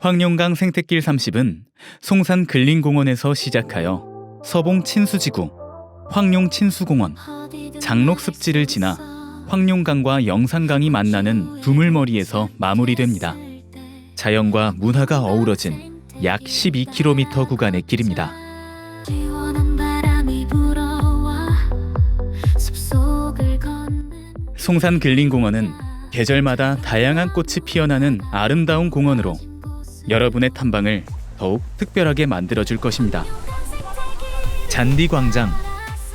황룡강 생태길 30은 송산 근린공원에서 시작하여 서봉 친수지구, 황룡 친수공원, 장록 습지를 지나 황룡강과 영산강이 만나는 두물머리에서 마무리됩니다. 자연과 문화가 어우러진 약 12km 구간의 길입니다. 송산 근린공원은 계절마다 다양한 꽃이 피어나는 아름다운 공원으로 여러분의 탐방을 더욱 특별하게 만들어 줄 것입니다. 잔디 광장,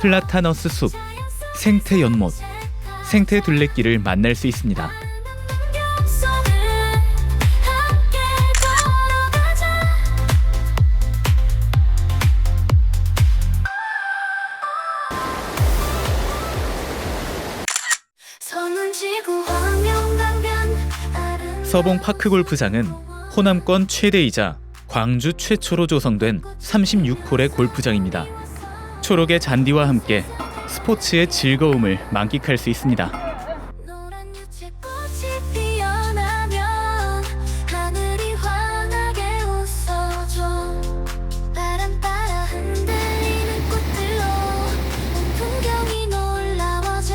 플라타너스 숲, 생태 연못, 생태 둘레길을 만날 수 있습니다. 서봉 파크 골프장은 호남권 최대이자 광주 최초로 조성된 36홀의 골프장입니다. 초록의 잔디와 함께 스포츠의 즐거움을 만끽할 수 있습니다. 노란 유채 꽃이 피어나면 하늘이 환하게 웃어줘 바람 따라 흔들리는 꽃들로 온 풍경이 놀라워져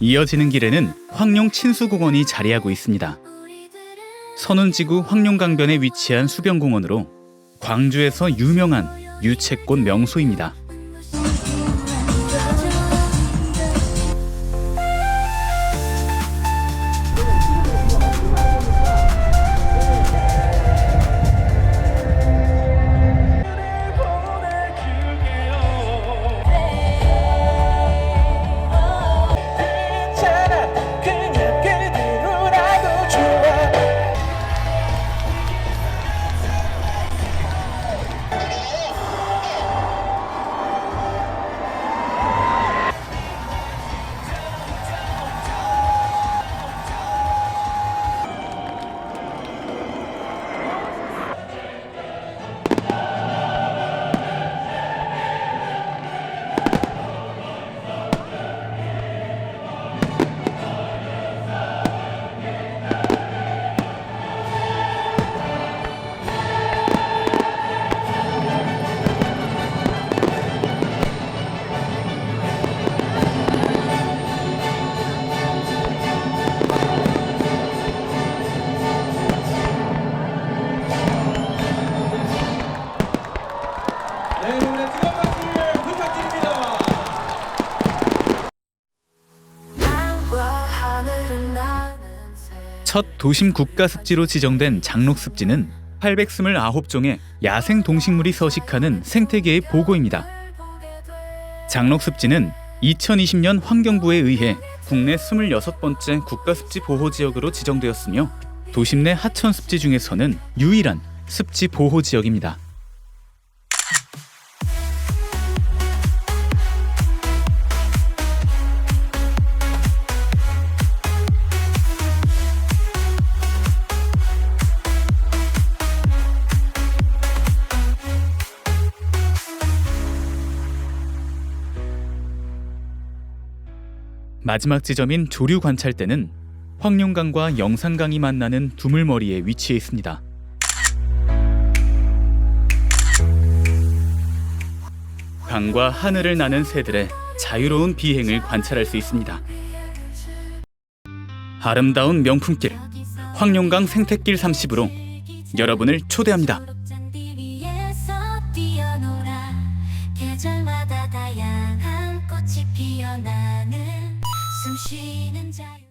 이어지는 길에는 황룡 친수공원이 자리하고 있습니다. 선운지구 황룡강변에 위치한 수변공원으로 광주에서 유명한 유채꽃 명소입니다. 네, 첫 도심 국가습지로 지정된 장록습지는 829종의 야생 동식물이 서식하는 생태계의 보고입니다. 장록습지는 2020년 환경부에 의해 국내 26번째 국가습지 보호지역으로 지정되었으며 도심 내 하천습지 중에서는 유일한 습지 보호지역입니다. 마지막 지점인 조류 관찰대는 황룡강과 영산강이 만나는 두물머리에 위치해 있습니다. 강과 하늘을 나는 새들의 자유로운 비행을 관찰할 수 있습니다. 아름다운 명품길 황룡강 생태길 30으로 여러분을 초대합니다. 쉬는 자연